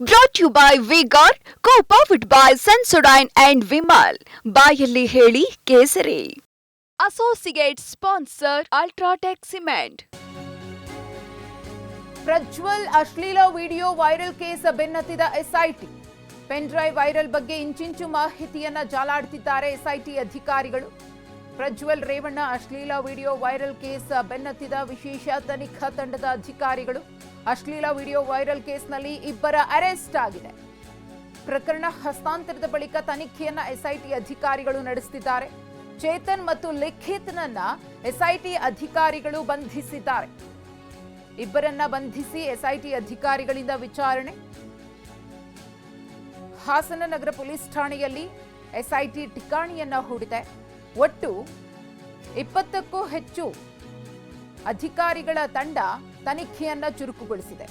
Brought you by V Guard co powered by Sensodyne and Vimal ಬಾಯಲ್ಲಿ ಹೇಳಿ ಕೇಸರಿ. Associate sponsor UltraTech cement Prajwal ಅಶ್ಲೀಲ video viral case ಬೆನ್ನತ್ತಿದ SIT pen drive viral ಬಗ್ಗೆ ಇಂಚಿಂಚು ಮಾಹಿತಿಯನ್ನ ಜಾಲಾಡ್ತಿದ್ದಾರೆ ಎಸ್ಐಟಿ ಅಧಿಕಾರಿಗಳು. ಪ್ರಜ್ವಲ್ ರೇವಣ್ಣ ಅಶ್ಲೀಲ ವಿಡಿಯೋ ವೈರಲ್ ಕೇಸ್ ಬೆನ್ನತ್ತಿದ ವಿಶೇಷ ತನಿಖಾ ತಂಡದ ಅಧಿಕಾರಿಗಳು. ಅಶ್ಲೀಲ ವಿಡಿಯೋ ವೈರಲ್ ಕೇಸ್ನಲ್ಲಿ ಇಬ್ಬರ ಅರೆಸ್ಟ್ ಆಗಿದೆ. ಪ್ರಕರಣ ಹಸ್ತಾಂತರದ ಬಳಿಕ ತನಿಖೆಯನ್ನ ಎಸ್ಐಟಿ ಅಧಿಕಾರಿಗಳು ನಡೆಸುತ್ತಿದ್ದಾರೆ ಚೇತನ್ ಮತ್ತು ಲಿಖಿತ್ನನ್ನ ಎಸ್ಐಟಿ ಅಧಿಕಾರಿಗಳು ಬಂಧಿಸಿದ್ದಾರೆ. ಇಬ್ಬರನ್ನ ಬಂಧಿಸಿ ಎಸ್ಐಟಿ ಅಧಿಕಾರಿಗಳಿಂದ ವಿಚಾರಣೆ. ಹಾಸನ ನಗರ ಪೊಲೀಸ್ ಠಾಣೆಯಲ್ಲಿ ಎಸ್ಐಟಿ ಠಿಕಾಣಿಯನ್ನ ಹೂಡಿದೆ. ಒಟ್ಟು ಇಪ್ಪತ್ತಕ್ಕೂ ಹೆಚ್ಚು ಅಧಿಕಾರಿಗಳ ತಂಡ ತನಿಖೆಯನ್ನ ಚುರುಕುಗೊಳಿಸಿದೆ.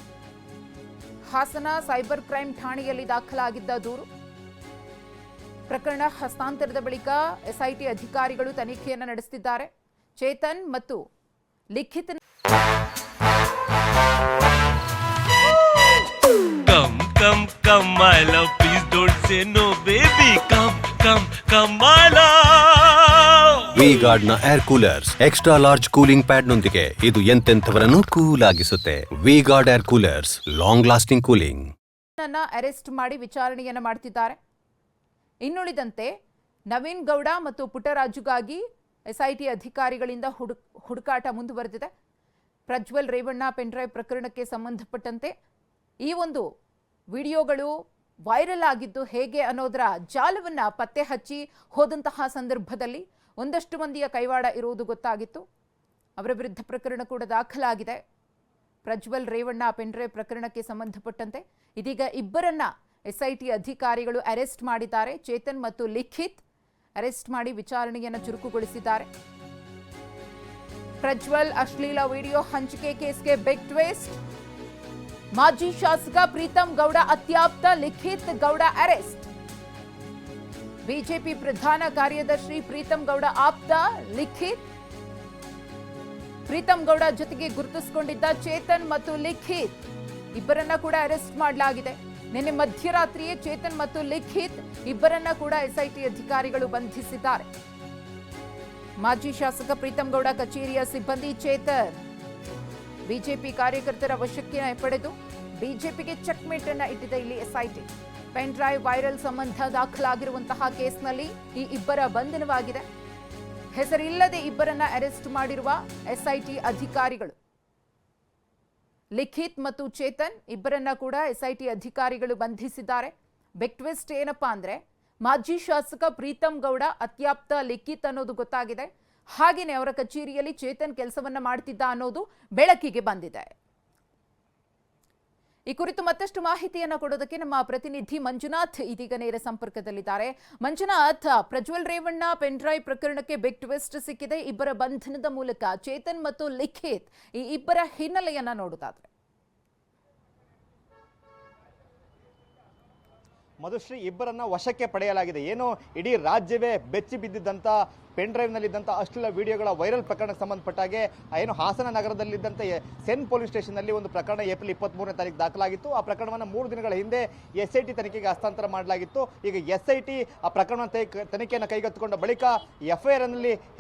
ಹಾಸನ ಸೈಬರ್ ಕ್ರೈಂ ಠಾಣೆಯಲ್ಲಿ ದಾಖಲಾಗಿದ್ದ ದೂರು. ಪ್ರಕರಣ ಹಸ್ತಾಂತರದ ಬಳಿಕ ಎಸ್ಐಟಿ ಅಧಿಕಾರಿಗಳು ತನಿಖೆಯನ್ನು ನಡೆಸುತ್ತಿದ್ದಾರೆ ಚೇತನ್ ಮತ್ತು Likhith. V ಗಾರ್ಡ್ನ air coolers extra large cooling pad ನೊಂದಿಗೆ ಇದು ಎಂತೆಂಥವರನ್ನು cool ಆಗಿಸುತ್ತೆ V Guard air coolers long lasting cooling arrest ಮಾಡಿ ವಿಚಾರಣೆಯನ್ನು ಮಾಡ್ತಿದ್ದಾರೆ. ಇನ್ನುಳಿದಂತೆ ನವೀನ್ ಗೌಡ ಮತ್ತು ಪುಟ್ಟರಾಜುಗಾಗಿ ಎಸ್ಐಟಿ ಅಧಿಕಾರಿಗಳಿಂದ ಹುಡುಕ್ ಹುಡುಕಾಟ ಮುಂದುವರೆದಿದೆ. ಪ್ರಜ್ವಲ್ ರೇವಣ್ಣ ಪೆನ್ಡ್ರೈವ್ ಪ್ರಕರಣಕ್ಕೆ ಸಂಬಂಧಪಟ್ಟಂತೆ ಈ ಒಂದು ವಿಡಿಯೋಗಳು ವೈರಲ್ ಆಗಿದ್ದು ಹೇಗೆ ಅನ್ನೋದರ ಜಾಲವನ್ನು ಪತ್ತೆ ಹಚ್ಚಿ ಹೋದಂತಹ ಸಂದರ್ಭದಲ್ಲಿ ಒಂದಷ್ಟು ಮಂದಿಯ ಕೈವಾಡ ಇರುವುದು ಗೊತ್ತಾಗಿತ್ತು. ಅವರ ವಿರುದ್ಧ ಪ್ರಕರಣ ಕೂಡ ದಾಖಲಾಗಿದೆ. ಪ್ರಜ್ವಲ್ ರೇವಣ್ಣ ಪೆಂಡ್ರೆ ಪ್ರಕರಣಕ್ಕೆ ಸಂಬಂಧಪಟ್ಟಂತೆ ಇದೀಗ ಇಬ್ಬರನ್ನ ಎಸ್ಐಟಿ ಅಧಿಕಾರಿಗಳು ಅರೆಸ್ಟ್ ಮಾಡಿದ್ದಾರೆ. ಚೇತನ್ ಮತ್ತು ಲಿಖಿತ್ ಅರೆಸ್ಟ್ ಮಾಡಿ ವಿಚಾರಣೆಯನ್ನು ಚುರುಕುಗೊಳಿಸಿದ್ದಾರೆ. ಪ್ರಜ್ವಲ್ ಅಶ್ಲೀಲ ವಿಡಿಯೋ ಹಂಚಿಕೆ ಕೇಸ್ಗೆ ಬಿಗ್ ಟ್ವಿಸ್ಟ್ ಮಾಜಿ ಶಾಸಕ ಪ್ರೀತಂ ಗೌಡ ಅತ್ಯಾಪ್ತ, ಲಿಖಿತ್ ಗೌಡ ಅರೆಸ್ಟ್. ಬಿಜೆಪಿ ಪ್ರಧಾನ ಕಾರ್ಯದರ್ಶಿ ಪ್ರೀತಂ ಗೌಡ ಆಪ್ತ ಲಿಖಿತ್ ಪ್ರೀತಂ ಗೌಡ ಜೊತೆಗೆ ಗುರುತಿಸಿಕೊಂಡಿದ್ದ ಚೇತನ್ ಮತ್ತು ಲಿಖಿತ್ ಇಬ್ಬರನ್ನ ಕೂಡ ಅರೆಸ್ಟ್ ಮಾಡಲಾಗಿದೆ. ನಿನ್ನೆ ಮಧ್ಯರಾತ್ರಿಯೇ ಚೇತನ್ ಮತ್ತು ಲಿಖಿತ್ ಇಬ್ಬರನ್ನ ಕೂಡ ಎಸ್ಐಟಿ ಅಧಿಕಾರಿಗಳು ಬಂಧಿಸಿದ್ದಾರೆ. ಮಾಜಿ ಶಾಸಕ ಪ್ರೀತಂ ಗೌಡ ಕಚೇರಿಯ ಸಿಬ್ಬಂದಿ ಚೇತನ್ ಬಿಜೆಪಿ ಕಾರ್ಯಕರ್ತರ ವಶಕ್ಕೆ ಪಡೆದು ಬಿಜೆಪಿಗೆ ಚೆಕ್ಮೇಟ್ ಅನ್ನ ಇಟ್ಟಿದೆ ಇಲ್ಲಿ ಎಸ್ಐಟಿ ಪೆನ್ ಡ್ರೈವ್ ವೈರಲ್ ಸಂಬಂಧ ದಾಖಲಾಗಿರುವಂತಹ ಕೇಸ್ನಲ್ಲಿ ಈ ಇಬ್ಬರ ಬಂಧನವಾಗಿದೆ. ಹೆಸರಿಲ್ಲದೆ ಇಬ್ಬರನ್ನ ಅರೆಸ್ಟ್ ಮಾಡಿರುವ ಎಸ್ಐಟಿ ಅಧಿಕಾರಿಗಳು. ಲಿಖಿತ್ ಮತ್ತು ಚೇತನ್ ಇಬ್ಬರನ್ನ ಕೂಡ ಎಸ್ಐಟಿ ಅಧಿಕಾರಿಗಳು ಬಂಧಿಸಿದ್ದಾರೆ. ಬೆಕ್ ಟ್ವಿಸ್ಟ್ ಏನಪ್ಪಾ ಅಂದ್ರೆ, ಮಾಜಿ ಶಾಸಕ ಪ್ರೀತಮ್ ಗೌಡ ಅತ್ಯಾಪ್ತ ಲಿಖಿತ್ ಅನ್ನೋದು ಗೊತ್ತಾಗಿದೆ. ಹಾಗೆಯೇ ಅವರ ಕಚೇರಿಯಲ್ಲಿ ಚೇತನ್ ಕೆಲಸವನ್ನ ಮಾಡ್ತಿದ್ದ ಅನ್ನೋದು ಬೆಳಕಿಗೆ ಬಂದಿದೆ. ಈ ಕುರಿತು ಮತ್ತಷ್ಟು ಮಾಹಿತಿಯನ್ನು ಕೊಡೋದಕ್ಕೆ ನಮ್ಮ ಪ್ರತಿನಿಧಿ ಮಂಜುನಾಥ್ ಇದೀಗ ನೇರ ಸಂಪರ್ಕದಲ್ಲಿದ್ದಾರೆ. ಮಂಜುನಾಥ್, ಪ್ರಜ್ವಲ್ ರೇವಣ್ಣ, ಪೆನ್ಡ್ರೈವ್ ಪ್ರಕರಣಕ್ಕೆ ಬಿಗ್ ಟ್ವಿಸ್ಟ್ ಸಿಕ್ಕಿದೆ. ಇಬ್ಬರ ಬಂಧನದ ಮೂಲಕ ಚೇತನ್ ಮತ್ತು ಲಿಖಿತ್ ಈ ಇಬ್ಬರ ಹಿನ್ನೆಲೆಯನ್ನ ನೋಡೋದಾದ್ರೆ. ಮಧುಶ್ರೀ, ಇಬ್ಬರನ್ನ ವಶಕ್ಕೆ ಪಡೆಯಲಾಗಿದೆ. ಏನು ಇಡೀ ರಾಜ್ಯವೇ ಬೆಚ್ಚಿ ಬಿದ್ದಿದ್ದಂಥ ಪೆನ್ ಡ್ರೈವ್ನಲ್ಲಿದ್ದಂಥ ಅಶ್ಲೀಲ ವಿಡಿಯೋಗಳ ವೈರಲ್ ಪ್ರಕರಣಕ್ಕೆ ಸಂಬಂಧಪಟ್ಟ ಹಾಗೆ ಏನು ಹಾಸನ ನಗರದಲ್ಲಿದ್ದಂಥ ಸೆನ್ ಪೊಲೀಸ್ ಸ್ಟೇಷನ್ನಲ್ಲಿ ಒಂದು ಪ್ರಕರಣ ಏಪ್ರಿಲ್ ಇಪ್ಪತ್ತ್ಮೂರನೇ ತಾರೀಕು ದಾಖಲಾಗಿತ್ತು. ಆ ಪ್ರಕರಣವನ್ನು ಮೂರು ದಿನಗಳ ಹಿಂದೆ ಎಸ್ ಐ ಟಿ ತನಿಖೆಗೆ ಹಸ್ತಾಂತರ ಮಾಡಲಾಗಿತ್ತು. ಈಗ ಎಸ್ ಐ ಟಿ ಆ ಪ್ರಕರಣ ತನಿಖೆಯನ್ನು ಕೈಗೆತ್ತಿಕೊಂಡ ಬಳಿಕ ಎಫ್ ಐ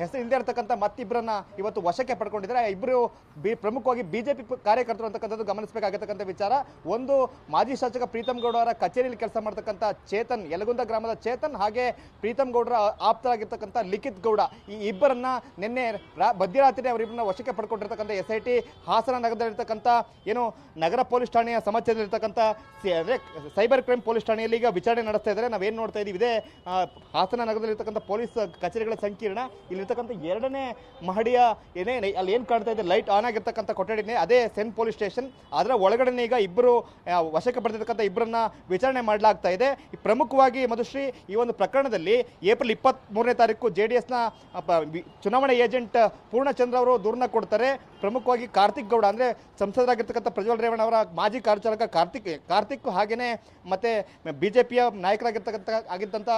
ಹೆಸರು ಇಲ್ಲದೆ ಇರತಕ್ಕಂಥ ಮತ್ತಿಬ್ಬರನ್ನ ಇವತ್ತು ವಶಕ್ಕೆ ಪಡ್ಕೊಂಡಿದ್ದಾರೆ. ಇಬ್ಬರು ಬಿ, ಪ್ರಮುಖವಾಗಿ ಬಿಜೆಪಿ ಕಾರ್ಯಕರ್ತರು ಅಂತಕ್ಕಂಥದ್ದು ಗಮನಿಸಬೇಕಾಗತಕ್ಕಂಥ ವಿಚಾರ. ಒಂದು ಮಾಜಿ ಶಾಸಕ ಪ್ರೀತಮ್ ಗೌಡ ಅವರ ಕಚೇರಿಯಲ್ಲಿ ಕೆಲಸ ಮಾಡ್ತಕ್ಕಂಥ ಚೇತನ್, ಯಲಗುಂದ ಗ್ರಾಮದ ಚೇತನ್ ಹಾಗೆ ಪ್ರೀತಮ್ ಗೌಡರ ಆಪ್ತರಾಗಿರ್ತಕ್ಕಂಥ ಲಿಖಿತ್ ಗೌಡ. ಈ ಇಬ್ಬರನ್ನ ನಿನ್ನೆ ಮಧ್ಯರಾತ್ರಿ ಅವರಿಬ್ಬರನ್ನ ವಶಕ್ಕೆ ಪಡ್ಕೊಂಡಿರ್ತಕ್ಕಂಥ ಎಸ್ ಐ ಟಿ ಹಾಸನ ನಗರದಲ್ಲಿರ್ತಕ್ಕಂಥ ಏನು ನಗರ ಪೊಲೀಸ್ ಠಾಣೆಯ ಸಮಸ್ಯೆಯಲ್ಲಿರ್ತಕ್ಕಂಥ ಸೈಬರ್ ಕ್ರೈಮ್ ಪೊಲೀಸ್ ಠಾಣೆಯಲ್ಲಿ ಈಗ ವಿಚಾರಣೆ ನಡೆಸ್ತಾ ಇದ್ದಾರೆ. ನಾವೇನು ನೋಡ್ತಾ ಇದ್ದೀವಿ ಇದೇ ಹಾಸನ ನಗರದಲ್ಲಿರ್ತಕ್ಕಂಥ ಪೊಲೀಸ್ ಕಚೇರಿಗಳ ಸಂಕೀರ್ಣ. ಇಲ್ಲಿರ್ತಕ್ಕಂಥ ಎರಡನೇ ಮಹಡಿಯ ಏನೇ ಅಲ್ಲಿ ಏನು ಕಾಣ್ತಾ ಇದೆ, ಲೈಟ್ ಆನ್ ಆಗಿರ್ತಕ್ಕಂಥ ಕೊಠಡಿನೇ, ಅದೇ ಸೆನ್ ಪೊಲೀಸ್ ಸ್ಟೇಷನ್. ಅದರ ಒಳಗಡೆನೇ ಈಗ ಇಬ್ಬರು ವಶಕ್ಕೆ ಪಡೆದಿರ್ತಕ್ಕಂಥ ಇಬ್ಬರನ್ನ ವಿಚಾರಣೆ ಮಾಡಲಾಗ್ತಾ ಇದೆ. ಪ್ರಮುಖವಾಗಿ ಮಧುಶ್ರೀ, ಈ ಒಂದು ಪ್ರಕರಣದಲ್ಲಿ ಏಪ್ರಿಲ್ ಇಪ್ಪತ್ತ್ ಮೂರನೇ ತಾರೀಕು ಜೆ ಡಿ ಚುನಾವಣಾ ಏಜೆಂಟ್ ಪೂರ್ಣಚಂದ್ರ ಅವರು ದೂರನ್ನ ಕೊಡ್ತಾರೆ. ಪ್ರಮುಖವಾಗಿ ಕಾರ್ತಿಕ್ ಗೌಡ ಅಂದರೆ ಸಂಸದರಾಗಿರ್ತಕ್ಕಂಥ ಪ್ರಜ್ವಲ್ ರೇವಣ್ಣ ಅವರ ಮಾಜಿ ಕಾರ್ಯಚಾಲಕ ಕಾರ್ತಿಕ್ ಕಾರ್ತಿಕ್ ಹಾಗೆಯೇ ಮತ್ತು ಬಿ ಜೆ ಪಿಯ ನಾಯಕರಾಗಿರ್ತಕ್ಕಂಥ ಆಗಿದ್ದಂಥ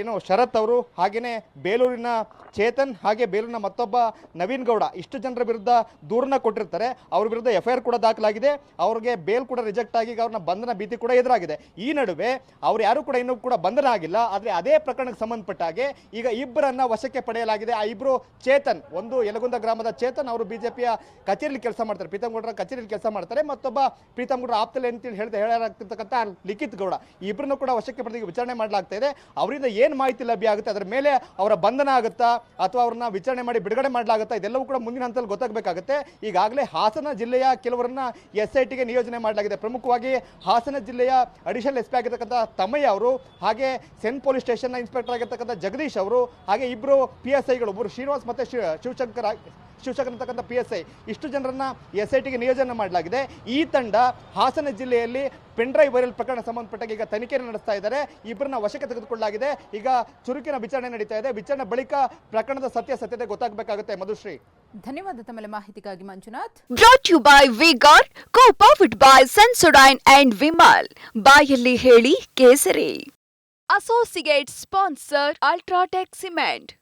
ಏನು ಶರತ್ ಅವರು ಹಾಗೆಯೇ ಬೇಲೂರಿನ ಚೇತನ್ ಹಾಗೆ ಬೇಲೂರಿನ ಮತ್ತೊಬ್ಬ ನವೀನ್ ಗೌಡ ಇಷ್ಟು ಜನರ ವಿರುದ್ಧ ದೂರನ್ನ ಕೊಟ್ಟಿರ್ತಾರೆ. ಅವ್ರ ವಿರುದ್ಧ ಎಫ್ ಕೂಡ ದಾಖಲಾಗಿದೆ. ಅವ್ರಿಗೆ ಬೇಲ್ ಕೂಡ ರಿಜೆಕ್ಟ್ ಆಗಿ ಅವ್ರನ್ನ ಬಂಧನ ಭೀತಿ ಕೂಡ ಎದುರಾಗಿದೆ. ಈ ನಡುವೆ ಅವ್ರು ಯಾರು ಕೂಡ ಇನ್ನೂ ಕೂಡ ಬಂಧನ ಆಗಿಲ್ಲ. ಆದರೆ ಅದೇ ಪ್ರಕರಣಕ್ಕೆ ಸಂಬಂಧಪಟ್ಟ ಹಾಗೆ ಈಗ ಇಬ್ಬರನ್ನ ವಶಕ್ಕೆ ಪಡೆಯಲಾಗಿದೆ. ಆ ಇಬ್ಬರು ಚೇತನ್, ಒಂದು ಯಲಗುಂದ ಗ್ರಾಮದ ಚೇತನ್, ಅವರು ಬಿಜೆಪಿಯ ಕಚೇರಿಯಲ್ಲಿ ಕೆಲಸ ಮಾಡ್ತಾರೆ. ಪ್ರೀತಮ್ ಗೌಡರ ಕಚೇರಿಯಲ್ಲಿ ಕೆಲಸ ಮಾಡ್ತಾರೆ. ಮತ್ತೊಬ್ಬ ಪ್ರೀತಮ್ ಗೌಡರ ಆಪ್ತಲೆ ಅಂತೇಳಿ ಹೇಳ್ತಾ ಹೇಳಲಾಗ್ತಿರ್ತಕ್ಕಂಥ ಲಿಖಿತ್ ಗೌಡ. ಇಬ್ಬರನ್ನು ಕೂಡ ವಶಕ್ಕೆ ಪಡೆದು ವಿಚಾರಣೆ ಮಾಡಲಾಗ್ತಾ ಇದೆ. ಅವರಿಂದ ಏನು ಮಾಹಿತಿ ಲಭ್ಯ ಆಗುತ್ತೆ? ಅದರ ಮೇಲೆ ಅವರ ಬಂಧನ ಆಗುತ್ತಾ? ಅಥವಾ ಅವ್ರನ್ನ ವಿಚಾರಣೆ ಮಾಡಿ ಬಿಡುಗಡೆ ಮಾಡಲಾಗುತ್ತಾ? ಇದೆಲ್ಲವೂ ಕೂಡ ಮುಂದಿನ ಹಂತದಲ್ಲಿ ಗೊತ್ತಾಗಬೇಕಾಗುತ್ತೆ. ಈಗಾಗಲೇ ಹಾಸನ ಜಿಲ್ಲೆಯ ಕೆಲವರನ್ನ ಎಸ್ ಐ ಟಿಗೆ ನಿಯೋಜನೆ ಮಾಡಲಾಗಿದೆ. ಪ್ರಮುಖವಾಗಿ ಹಾಸನ ಜಿಲ್ಲೆಯ ಅಡಿಷನಲ್ ಎಸ್ ಪಿ ಆಗಿರ್ತಕ್ಕಂಥ ತಮ್ಮಯ್ಯ ಅವರು, ಹಾಗೆ ಸೆನ್ ಪೊಲೀಸ್ ಸ್ಟೇಷನ್ನ ಇನ್ಸ್ಪೆಕ್ಟರ್ ಆಗಿರ್ತಕ್ಕಂಥ ಜಗದೀಶ್ ಅವರು, ಹಾಗೆ ಇಬ್ಬರು ಪಿ ಎಸ್ ಐಗಳು ಒಬ್ಬರು ಶ್ರೀನಿವಾಸ್ ಮತ್ತೆ ಶಿವ ಶಿವಶಂಕರ್ ಶಿವಶಂಕರ್ ಅಂತಕ್ಕಂಥ ಪಿ ಎಸ್ ಐ ಇಷ್ಟು ಜನರನ್ನ ಎಸ್ ಐ ಟಿಗೆ ನಿಯೋಜನೆ ಮಾಡಲಾಗಿದೆ. ಈ ತಂಡ ಹಾಸನ ಜಿಲ್ಲೆಯಲ್ಲಿ ಪೆಂಡ್ರೈ ವೈರಲ್ ಪ್ರಕರಣ ಸಂಬಂಧಪಟ್ಟಾಗ ಈಗ ತನಿಖೆಯನ್ನು ನಡೆಸ್ತಾ ಇದ್ದಾರೆ. ಇಬ್ಬರನ್ನ ವಶಕ್ಕೆ ತೆಗೆದುಕೊಳ್ಳಲಾಗಿದೆ. ಈಗ ಚುರುಕಿನ ವಿಚಾರಣೆ ನಡೀತಾ ಇದೆ. ವಿಚಾರಣೆ ಬಳಿಕ ಪ್ರಕರಣದ ಸತ್ಯ ಸತ್ಯತೆ ಗೊತ್ತಾಗಬೇಕಾಗುತ್ತೆ. ಮಧುಶ್ರೀ. ಧನ್ಯವಾದ ತಮ್ಮ ಮಾಹಿತಿಗಾಗಿ Manjunath. Brought you by V Guard co powered by Sensodyne and Vimal ಬಾಯಲ್ಲಿ ಹೇಳಿ ಕೇಸರಿ. Associate sponsor UltraTech cement